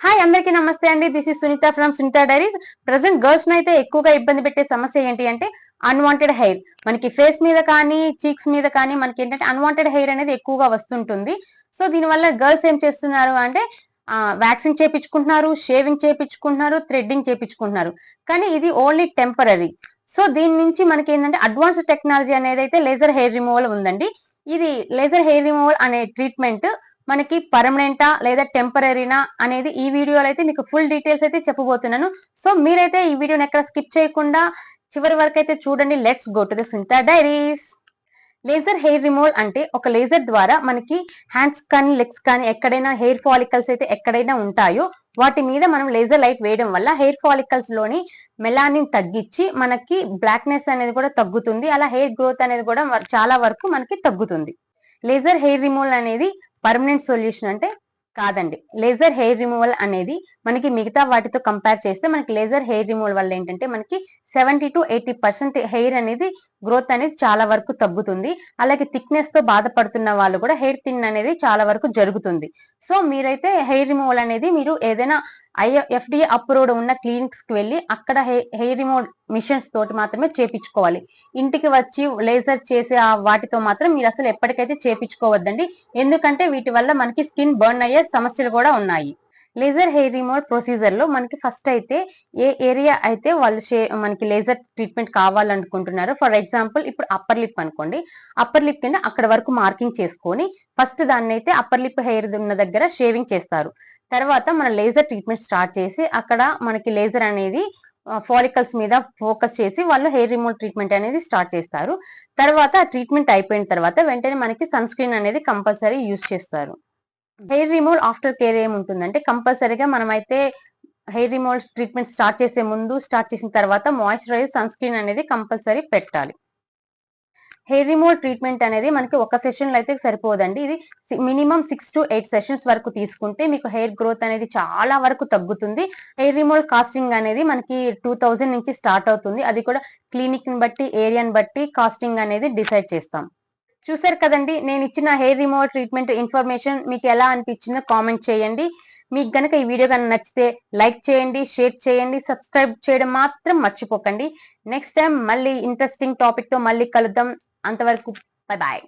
Hi అందరికీ నమస్తే అండి. This is Sunitha from Sunitha diaries present girls అయితే ఎక్కువగా ఇబ్బంది పెట్టే సమస్య ఏంటి అంటే అన్వాంటెడ్ హెయిర్ మనకి ఫేస్ మీద కానీ చీక్స్ మీద కానీ మనకి ఏంటంటే అన్వాంటెడ్ హెయిర్ అనేది ఎక్కువగా వస్తుంటుంది. సో దీనివల్ల గర్ల్స్ ఏం చేస్తున్నారు అంటే వ్యాక్సిన్ చేపించుకుంటున్నారు షేవింగ్ చేపించుకుంటున్నారు థ్రెడ్డింగ్ చేపించుకుంటున్నారు. కానీ ఇది ఓన్లీ టెంపరీ సో దీని నుంచి మనకి ఏంటంటే అడ్వాన్స్ టెక్నాలజీ అనేది అయితే లేజర్ హెయిర్ రిమూవల్ ఉందండి. ఇది లేజర్ హెయిర్ రిమూవల్ అనే ట్రీట్మెంట్ మనకి పర్మనెంటా లేదా టెంపరీనా అనేది ఈ వీడియోలో అయితే మీకు ఫుల్ డీటెయిల్స్ అయితే చెప్పబోతున్నాను. సో మీరైతే ఈ వీడియోని ఎక్కడ స్కిప్ చేయకుండా చివరి వరకు అయితే చూడండి. Let's go to the Sunitha diaries laser hair removal అంటే ఒక లేజర్ ద్వారా మనకి హ్యాండ్స్ కానీ లెగ్స్ కానీ ఎక్కడైనా హెయిర్ ఫాలికల్స్ అయితే ఎక్కడైనా ఉంటాయో వాటి మీద మనం లేజర్ లైట్ వేయడం వల్ల హెయిర్ ఫాలికల్స్లోని మెలానిన్ తగ్గించి మనకి బ్లాక్నెస్ అనేది కూడా తగ్గుతుంది. అలా హెయిర్ గ్రోత్ అనేది కూడా చాలా వరకు మనకి తగ్గుతుంది. లేజర్ హెయిర్ రిమూవల్ అనేది పర్మనెంట్ సొల్యూషన్ అంటే కాదండి. లేజర్ హెయిర్ రిమూవల్ అనేది మనకి మిగతా వాటితో కంపేర్ చేస్తే మనకి లేజర్ హెయిర్ రిమూవల్ వల్ల ఏంటంటే మనకి seventy to eighty percent hair అనేది గ్రోత్ అనేది చాలా వరకు తగ్గుతుంది. అలాగే థిక్నెస్తో బాధపడుతున్న వాళ్ళు కూడా హెయిర్ థిన్ అనేది చాలా వరకు జరుగుతుంది. సో మీరైతే హెయిర్ రిమూవల్ అనేది మీరు ఏదైనా ఐ ఎఫ్డిఏ అప్రూవ్డ్ ఉన్న క్లినిక్స్కి వెళ్ళి అక్కడ హెయిర్ రిమూవ్ మిషన్స్ తోటి మాత్రమే చేపించుకోవాలి. ఇంటికి వచ్చి లేజర్ చేసే ఆ వాటితో మాత్రం మీరు అసలు ఎప్పటికైతే చేపించుకోవద్దండి. ఎందుకంటే వీటి వల్ల మనకి స్కిన్ బర్న్ అయ్యే సమస్యలు కూడా ఉన్నాయి. లేజర్ హెయిర్ రిమూవల్ ప్రొసీజర్లో మనకి ఫస్ట్ అయితే ఏ ఏరియా అయితే వాళ్ళు మనకి లేజర్ ట్రీట్మెంట్ కావాలనుకుంటున్నారో ఫర్ ఎగ్జాంపుల్ ఇప్పుడు అప్పర్ లిప్ అనుకోండి. అప్పర్ లిప్ కింద అక్కడ వరకు మార్కింగ్ చేసుకొని ఫస్ట్ దాన్ని అయితే అప్పర్ లిప్ హెయిర్ ఉన్న దగ్గర షేవింగ్ చేస్తారు. తర్వాత మన లేజర్ ట్రీట్మెంట్ స్టార్ట్ చేసి అక్కడ మనకి లేజర్ అనేది ఫాలికల్స్ మీద ఫోకస్ చేసి వాళ్ళు హెయిర్ రిమూవ్ ట్రీట్మెంట్ అనేది స్టార్ట్ చేస్తారు. తర్వాత ట్రీట్మెంట్ అయిపోయిన తర్వాత వెంటనే మనకి సన్ స్క్రీన్ అనేది కంపల్సరీ యూజ్ చేస్తారు. హెయిర్ రిమూవల్ ఆఫ్టర్ కేర్ ఏముంటుందంటే కంపల్సరీగా మనమైతే హెయిర్ రిమూవల్ ట్రీట్మెంట్ స్టార్ట్ చేసే ముందు స్టార్ట్ చేసిన తర్వాత మాయిశ్చరైజ్ సన్ స్క్రీన్ అనేది కంపల్సరీ పెట్టాలి. హెయిర్ రిమూవల్ ట్రీట్మెంట్ అనేది మనకి ఒక సెషన్లో అయితే సరిపోదండి. ఇది minimum six to eight sessions వరకు తీసుకుంటే మీకు హెయిర్ గ్రోత్ అనేది చాలా వరకు తగ్గుతుంది. హెయిర్ రిమూవల్ కాస్టింగ్ అనేది మనకి టూ థౌజండ్ నుంచి స్టార్ట్ అవుతుంది. అది కూడా క్లినిక్ని బట్టి ఏరియాని బట్టి కాస్టింగ్ అనేది డిసైడ్ చేస్తాం. చూసారు కదండి నేను ఇచ్చిన హెయిర్ రిమూవర్ ట్రీట్మెంట్ ఇన్ఫర్మేషన్ మీకు ఎలా అనిపించిందో కామెంట్ చేయండి. మీకు గనక ఈ వీడియో కనుక నచ్చితే లైక్ చేయండి షేర్ చేయండి సబ్స్క్రైబ్ చేయడం మాత్రం మర్చిపోకండి. నెక్స్ట్ టైం మళ్ళీ ఇంట్రెస్టింగ్ టాపిక్తో మళ్ళీ కలుద్దాం. అంతవరకు బాయ్ బాయ్